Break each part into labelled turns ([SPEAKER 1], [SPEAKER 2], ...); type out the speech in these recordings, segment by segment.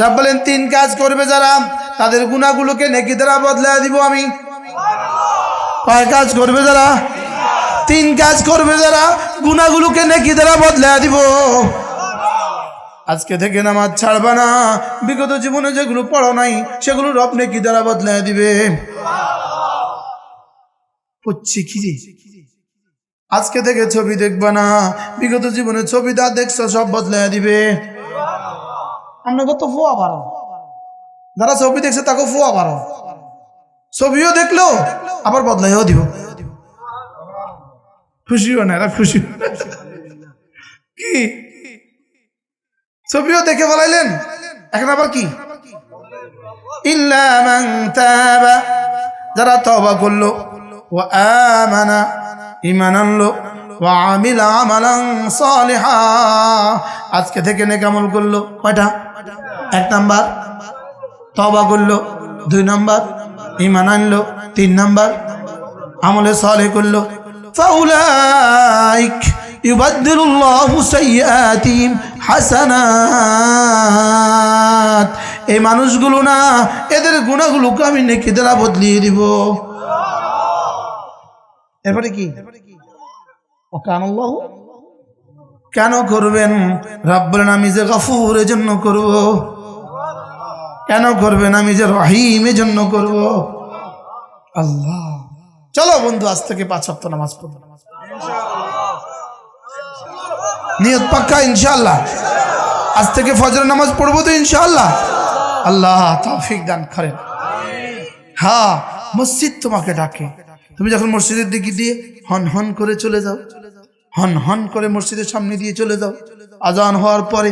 [SPEAKER 1] রব বলেন, তিন কাজ করবে যারা, তাদের গুণাগুলোকে নেকি দ্বারা বদলে দিব আমি। কয় কাজ করবে যারা? তিন কাজ করবে যারা গুণাগুলোকে নেকি দ্বারা বদলে দিব। আজকে থেকে নামাজ ছাড়বা না। বিগত জীবনে যেগুলো পড়ো নাই, সেগুলো রব নেকি দ্বারা বদলে দিবে। পড়ছি কি রে? আজকে থেকে ছবি দেখবা না। বিগত জীবনে ছবি যা দেখছ সব বদলে দিবে। আমরা কত ফুয়া পারো? যারা ছবি দেখছে তাকে ফুয়া পারো। ছবিও দেখল, আবার বদলাইও দিব। খুশিও না খুশি। কি? ছবিও দেখে বলাইলেন এখন আবার কি? তাবা, যারা তওবা করল, ওয়া আমানা, ঈমান আনলো। ওয়া আমিলা আমালান সালিহা। আজকে থেকে নেক আমল করল কয়টা? এক নাম্বার। তবা করল দুই নাম্বার। ঈমান আনলো তিন নাম্বার। আমলে সালেহ করল। ফাউলাইক ইউবাদদিলুল্লাহু সাইয়্যাতিহিম এই মানুষগুলো না, এদের গুণাগুলোকে আমি নেকি দ্বারা বদলিয়ে দিব। এরপরে কি? কেন করবেন? রব আমি যে গফুরের জন্য করব। কেন করবেন? আমি যে রহিমের জন্য করব। আল্লাহ। চলো বন্ধু, আজ থেকে পাঁচ সপ্তাহ নামাজ পড়ব নিয়ত পাক্কা, ইনশাআল্লাহ। আজ থেকে ফজর নামাজ পড়ব তো, ইনশাআল্লাহ। আল্লাহ তৌফিক দান করেন। হ্যাঁ মসজিদ তোমাকে ডাকে। তুমি যখন মসজিদের দিকে দিয়ে হন হন করে চলে যাও, হন হন করে মসজিদের সামনে দিয়ে চলে যাও, আজান হওয়ার পরে,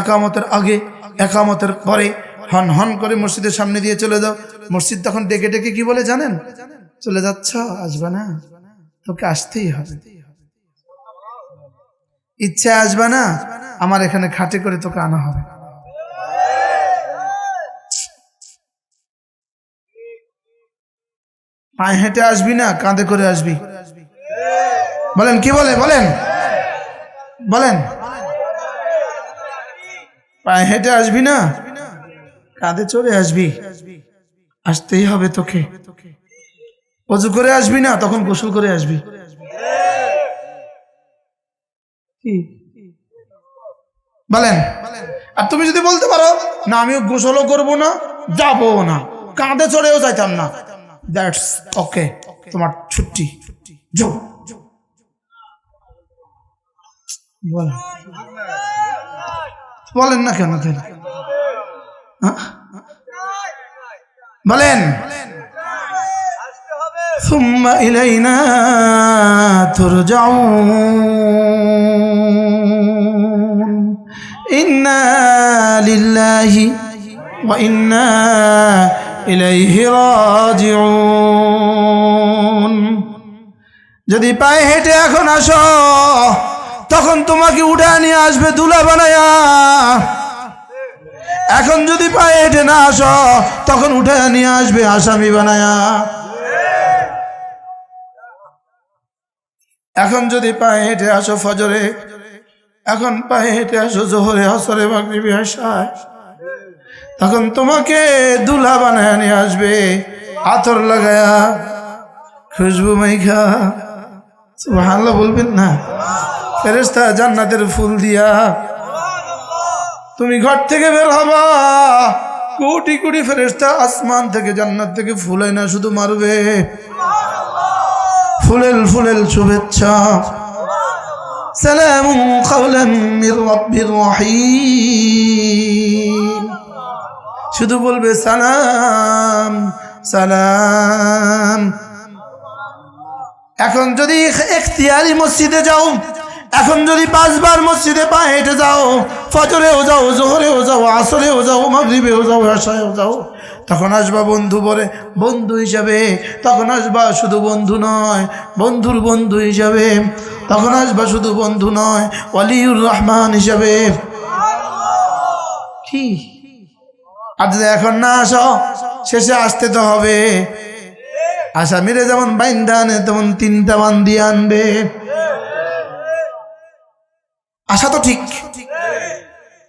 [SPEAKER 1] একামতের আগে, একামতের পরে হন হন করে মসজিদের সামনে দিয়ে চলে যাও। মসজিদ তখন ডেকে ডেকে কি বলে জানেন? চলে যাচ্ছ, আসবে না। তোকে আসতেই হবে। ইচ্ছা আসবে না, আমার এখানে খাটে করে তোকে আনা হবে। পায়ে হেঁটে আসবি না, কাঁধে করে আসবি। বলেন, কি বলে? বলেন। বলেন। পায়ে হেঁটে আসবি না, কাঁধে চড়ে আসবি। আসতেই হবে তোকে। অজু করে আসবি না, তখন গোসল করে আসবি। বলেন। আর তুমি যদি বলতে পারো, না আমি গোসলও করব না যাব না, কাঁধে চড়েও যাইতাম না। দ্যাটস ওকে তোমার ছুটি যাও বলেন বলেন না কেন তাহলে হ্যাঁ? বলেন ثم إلينا ترجعون إنا لله وإنا ইলাইহি রাজিউন। যদি পায়ে হেঁটে এখন আসো, তখন তোমাকে উঠা নিয়ে আসবে দুলা বানায়া। এখন যদি পায়ে হেঁটে না আসো, তখন উঠে নিয়ে আসবে আসামি বানায়া। এখন যদি পায়ে হেঁটে আসো ফজরে, এখন পায়ে হেঁটে আসো জোহরে হসরে বাগরিবি আসায় তখন তোমাকে দুলা বানায় নিয়ে আসবে, আতর লাগায়া খুশবু মাইখা। ভালো বলবেন না। ফেরেস্তা জান্নাতের ফুল দিয়া তুমি ঘর থেকে বের হবা। কোটি কোটি ফেরেস্তা আসমান থেকে জান্নাত থেকে ফুলাই না শুধু মারবে। ফুলেল ফুলেল শুভেচ্ছা। সালাম কাওলাম মির রাব্বির রহিম। শুধু বলবে সালাম সালাম। এখন যদি এখতিয়ারি মসজিদে যাও, এখন যদি পাঁচবার মসজিদে পা হেঁটে যাও, ফজরেও যাও, জোহরেও যাও, আসরেও যাও, মাগরিবেও যাও, আশায়ও যাও, তখন আসবা বন্ধু বলে, বন্ধু হিসাবে। তখন আসবা শুধু বন্ধু নয়, বন্ধুর বন্ধু হিসাবে। তখন আসবা শুধু বন্ধু নয়, ওয়ালিউর রহমান হিসাবে। কি? আর যদি এখন না আসো, শেষে আসতে তো হবে। আশা আসামিরে যেমন বাইন্দা আনে, তেমন তিনটা মান দিয়ে আনবে। আসা তো ঠিক।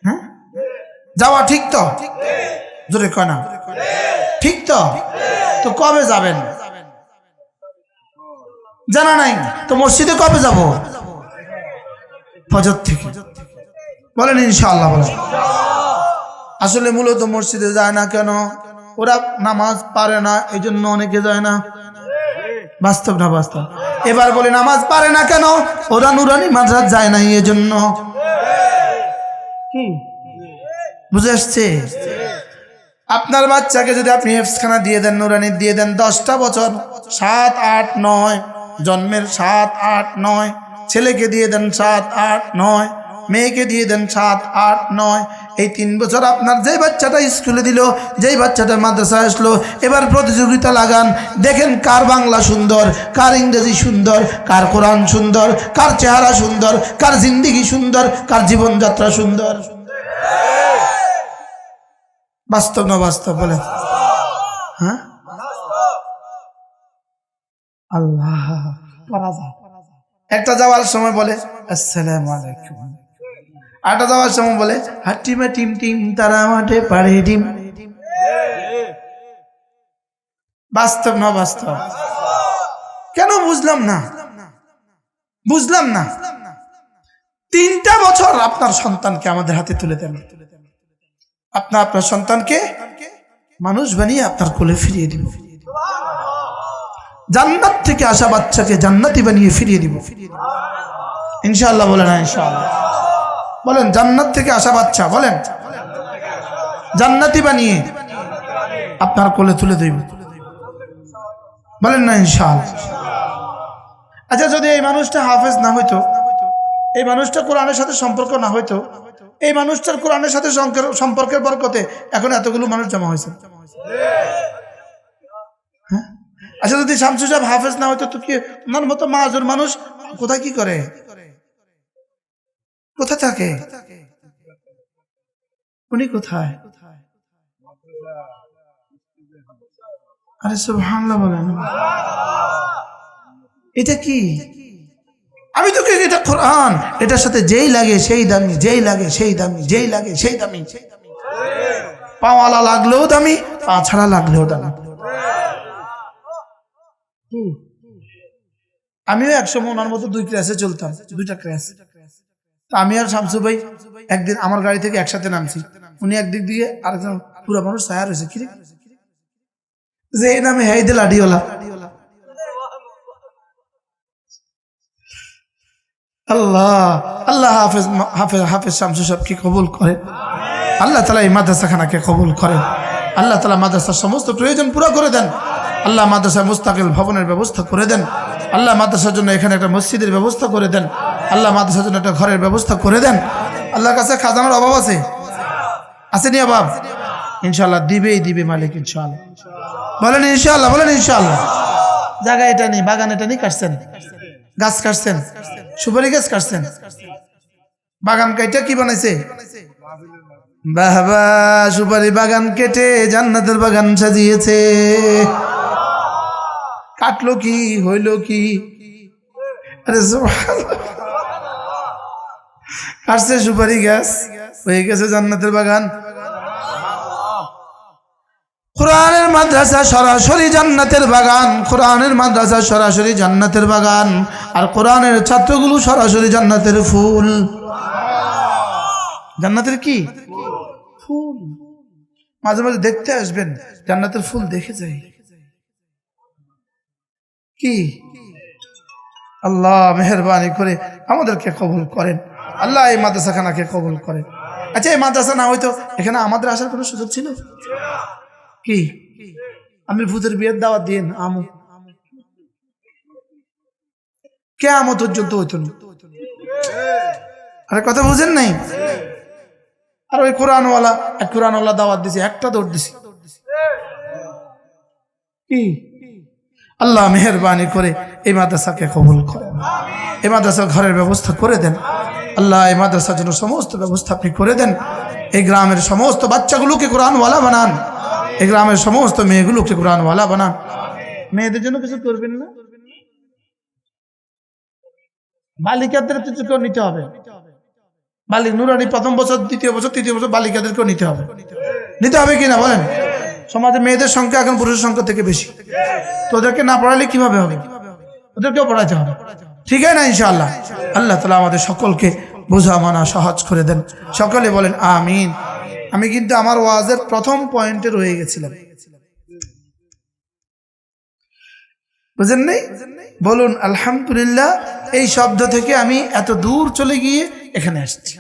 [SPEAKER 1] হ্যাঁ? যাওয়া ঠিক তো? জোরে কয় না। ঠিক তো? তো কবে যাবেন? জানা নাই। তো মসজিদে কবে যাব? ফজর থেকে। বলেন ইনশাআল্লাহ, বলেন। আসলে মূলত মসজিদে যায় না কেন? ওরা নামাজ পারে না এই জন্য অনেকে যায় না। বাস্তব না বাস্তব? এবার বলে, নামাজ পারে না কেন? ওরা নুরানি মাদ্রাস যায় না এই জন্য বুঝে আসছে? আপনার বাচ্চাকে যদি আপনি হেফসখানা দিয়ে দেন, নুরানি দিয়ে দেন, দশটা বছর, সাত, আট, নয়, জন্মের সাত, আট, নয়, ছেলেকে দিয়ে দেন সাত, আট, নয়, মেয়েকে দিয়ে দেন সাত, আট, নয় এই তিন বছর আপনার যেই বাচ্চাটা স্কুলে দিল, যেই বাচ্চাটা মাদ্রাসায় আসলো, এবার প্রতিযোগিতা লাগান। দেখেন কার বাংলা সুন্দর, কার ইংরেজি সুন্দর, কার কোরআন সুন্দর, কার চেহারা সুন্দর, কার জিন্দিগি সুন্দর, কার জীবনযাত্রা সুন্দর। বাস্তব না বাস্তব বলে হ্যাঁ? আল্লাহ একটা যাওয়ার সময় বলে, আসসালাম আলাইকুম। আটা যাওয়ার সময় বলে হাটিমা টিম টিম, তারা মাঠে পাড়ে ডিম। বাস্তব না বাস্তব? কেন বুঝলাম না? বুঝলাম না। তিনটা বছর আপনার সন্তানকে আমাদের হাতে তুলে দেন। আপনার আপনার সন্তানকে মানুষ বানিয়ে আপনার কোলে ফিরিয়ে দিব। জান্নাত থেকে আসা বাচ্চাকে জান্নাতি বানিয়ে ফিরিয়ে দিব। ইনশাআল্লাহ বলে না, ইনশাআল্লাহ। বলেন, জান্নাত থেকে আসা বাচ্চা, বলেন। জান্নাতি বানিয়ে আপনার কোলে তুলে দেব। বলেন না, ইনশাআল্লাহ। আচ্ছা যদি এই মানুষটা হাফেজ না হইতো, এই মানুষটা কোরআনের সাথে সম্পর্ক না হইতো, এই মানুষটার কোরআনের সাথে সম্পর্কের বরকতে এখন এতগুলো মানুষ জমা হয়েছে। হ্যাঁ? আচ্ছা যদি শামসু সাহেব হাফেজ না হইতো, তো কি মতো মাহাজুর মানুষ কোথায় কি করে? কোথায় থাকে? উনি কোথায়? আরে বলেন। এটা কি? আমি তো কি এটা কোরআন। এটার সাথে যেই লাগে সেই দামি, যেই লাগে সেই দামি, যেই লাগে সেই দামি। পাওয়ালা লাগলেও দামি পা ছাড়া লাগলেও দামি? আমিও একসময় ওনার মতো দুই ক্লাসে চলতাম, দুইটা ক্লাস। আমি আর শামসু ভাই একদিন আমার গাড়ি থেকে একসাথে নামছি। উনি একদিক দিয়ে আরেকজন পুরো মানুষ সায়ার হয়েছে কি যে এই নামে হেই দে লাডিওলা আল্লাহ আল্লাহ হাফেজ হাফেজ হাফেজ শামসু সাহেবকে কবুল করেন। আল্লাহ তালা এই মাদ্রাসাখানাকে কবুল করেন। আল্লাহ তালা মাদ্রাসার সমস্ত প্রয়োজন পুরো করে দেন। আল্লাহ মাদ্রাসা মুস্তাকিল ভবনের ব্যবস্থা করে দেন। আল্লাহ মাদ্রাসার জন্য এখানে একটা মসজিদের ব্যবস্থা করে দেন। আল্লাহ মাদ্রাসার জন্য একটা ঘরের ব্যবস্থা করে দেন। আল্লাহর কাছে খাজানার অভাব আছে? আসেনি অভাব? ইনশাল্লাহ দিবেই, দিবে মালিক ইনশাল্লাহ বলেন ইনশাল্লাহ বলেন ইনশাল্লাহ জায়গা এটা নেই, বাগান এটা নেই, কাটছেন। গাছ কাটছেন, সুপারি গাছ কাটছেন। বাগান কাইটা কি বানাইছে? বাবা, সুপারি বাগান কেটে জান্নাতের বাগান সাজিয়েছে। কাটলো কি, হইল কি? আরে কাটছে সুপারি গাছ, হয়ে গেছে জান্নাতের বাগান। কোরআনের মাদ্রাসা সরাসরি জান্নাতের বাগান, কোরআনের মাদ্রাসা সরাসরি জান্নাতের বাগান, আর কোরআনের ছাত্রগুলো সরাসরি জান্নাতের ফুল। জান্নাতের কি? ফুল। মাঝে মাঝে দেখতে আসবেন, জান্নাতের ফুল দেখে যাই। কি? আল্লাহ মেহরবানি করে আমাদেরকে কবুল করেন। আল্লাহ এই মাদ্রাসাখানাকে কবুল করেন। আচ্ছা এই মাদ্রাসা না হয়তো এখানে আমাদের আসার কোনো সুযোগ ছিল? কি? আমি ভূতের বিয়ের দাওয়াত দিন আমু। কে আমত পর্যন্ত হইতো না। আরে কথা বুঝেন নাই? আর ওই কোরআনওয়ালা, এক কোরআনওয়ালা দাওয়াত দিছে, একটা দৌড় দিছে। কি? আল্লাহ মেহরবানি করে এই মাদ্রাসাকে কবুল করেন। এই মাদ্রাসার ঘরের ব্যবস্থা করে দেন। আল্লাহ এই মাদ্রাসার জন্য সমস্ত ব্যবস্থা আপনি করে দেন। এই গ্রামের সমস্ত বাচ্চাগুলোকে কোরআনওয়ালা বানান। এই গ্রামের সমস্ত মেয়েগুলোকে কোরআনওয়ালা বানান। মেয়েদের জন্য কিছু করবেন না? বালিকাদের কিছু করে নিতে হবে। বালিক নুরানি প্রথম বছর, দ্বিতীয় বছর, তৃতীয় বছর বালিকাদেরকেও নিতে হবে। নিতে হবে কি না বলেন? সমাজে মেয়েদের সংখ্যা এখন পুরুষের সংখ্যা থেকে বেশি। তো ওদেরকে না পড়ালে কীভাবে হবে? ওদেরকেও পড়াতে হবে। ঠিক আছে না ইনশাআল্লাহ? আল্লাহ তালা আমাদের সকলকে বোঝা মানা সহজ করে দেন। সকলে বলেন, আমিন। আমি কিন্তু আমার ওয়াজের প্রথম পয়েন্টে রয়ে গেছিলাম। বুঝেন নেই? বলুন, আলহামদুলিল্লাহ, এই শব্দ থেকে আমি এত দূর চলে গিয়ে এখানে আসছি।